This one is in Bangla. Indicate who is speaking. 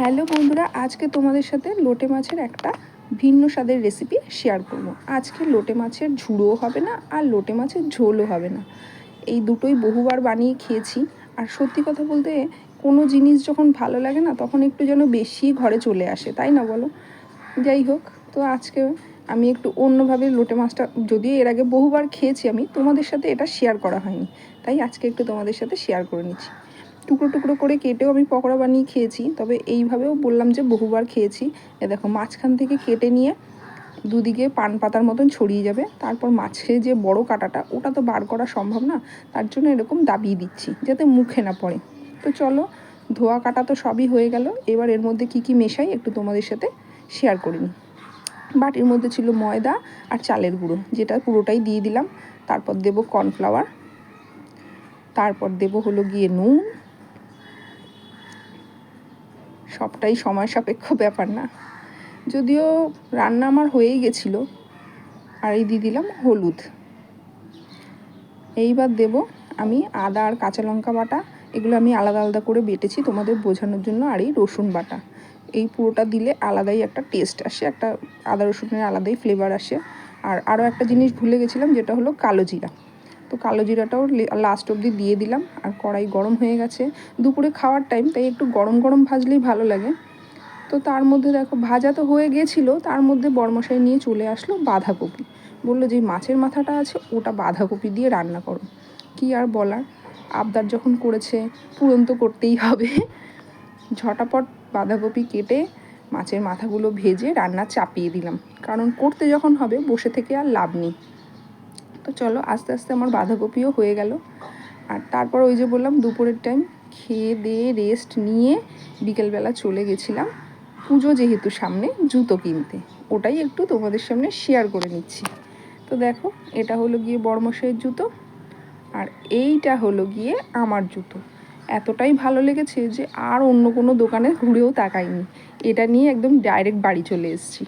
Speaker 1: হ্যালো বন্ধুরা, আজকে তোমাদের সাথে লোটে মাছের একটা ভিন্ন স্বাদের রেসিপি শেয়ার করব। আজকে লোটে মাছের ঝুড়োও হবে না আর লোটে মাছের ঝোলও হবে না। এই দুটোই বহুবার বানিয়ে খেয়েছি আর সত্যি কথা বলতে কোনো জিনিস যখন ভালো লাগে না, তখন একটু যেন বেশি ঘরে চলে আসে, তাই না বলো? যাই হোক, তো আজকে আমি একটু অন্যভাবে লোটে মাছটা, যদিও এর আগে বহুবার খেয়েছি আমি, তোমাদের সাথে এটা শেয়ার করা হয়নি। তাই আজকে একটু তোমাদের সাথে শেয়ার করে নিচ্ছি। টুকরো টুকরো করে কেটেও আমি পকোড়া বানিয়ে খেয়েছি। তবে এইভাবেও বললাম যে বহুবার খেয়েছি। এ দেখো, মাঝখান থেকে কেটে নিয়ে দুদিকে পান পাতার মতন ছড়িয়ে যাবে। তারপর মাছে যে বড় কাটাটা, ওটা তো বার করা সম্ভব না। তার জন্য এরকম দাবিয়ে দিচ্ছি, যাতে মুখে না পড়ে। তো চলো, ধোয়া কাটা তো সবই হয়ে গেল। এবার এর মধ্যে কি কি মেশাই একটু তোমাদের সাথে শেয়ার করে নিই। বাটির মধ্যে ছিল ময়দা আর চালের গুঁড়ো, যেটা পুরোটাই দিয়ে দিলাম। তারপর দেব কর্নফ্লাওয়ার তারপর দেব হলো গিয়ে নুন সবটাই সময় সাপেক্ষ ব্যাপার না। যদিও রান্না আমার হয়েই গেছিল, আর এই দিয়ে দিলাম হলুদ। এইবার দেব আমি আদা আর কাঁচা লঙ্কা বাটা, এগুলো আমি আলাদা আলাদা করে বেটেছি তোমাদের বোঝানোর জন্য, আর এই রসুন বাটা। এই পুরোটা দিলে আলাদাই একটা টেস্ট আসে, একটা আদা রসুনের আলাদাই ফ্লেভার আসে। আর আরও একটা জিনিস ভুলে গেছিলাম, যেটা হলো কালো জিরা। তো কালো জিরাটাও লাস্ট অবধি দিয়ে দিলাম। আর কড়াই গরম হয়ে গেছে। দুপুরে খাওয়ার টাইম তাই একটু গরম গরম ভাজলেই ভালো লাগে। তো তার মধ্যে দেখো, ভাজা তো হয়ে গেছিল, তার মধ্যে বরমশাই নিয়ে চলে আসলো বাঁধাকপি। বলল যে মাছের মাথাটা আছে, ওটা বাঁধাকপি দিয়ে রান্না করো। কি আর বলার? আবদার যখন করেছে, পূরণ তো করতেই হবে। ঝটাপট বাঁধাকপি কেটে মাছের মাথাগুলো ভেজে রান্না চাপিয়ে দিলাম। কারণ করতে যখন হবে, বসে থেকে আর লাভ নেই। তো চলো আস্তে আস্তে আমার বাঁধাকপিও হয়ে গেল। আর তারপর ওই যে বললাম, দুপুরের টাইম খেয়ে দিয়ে রেস্ট নিয়ে বিকেলবেলা চলে গেছিলাম। পুজো যেহেতু সামনে, জুতো কিনতে। ওটাই একটু তোমাদের সামনে শেয়ার করে নিচ্ছি। তো দেখো, এটা হলো গিয়ে বড়মশাইয়ের জুতো, আর এইটা হলো গিয়ে আমার জুতো। এতটাই ভালো লেগেছে যে আর অন্য কোনো দোকানে ঘুরেও তাকাইনি। এটা নিয়ে একদম ডাইরেক্ট বাড়ি চলে এসেছি।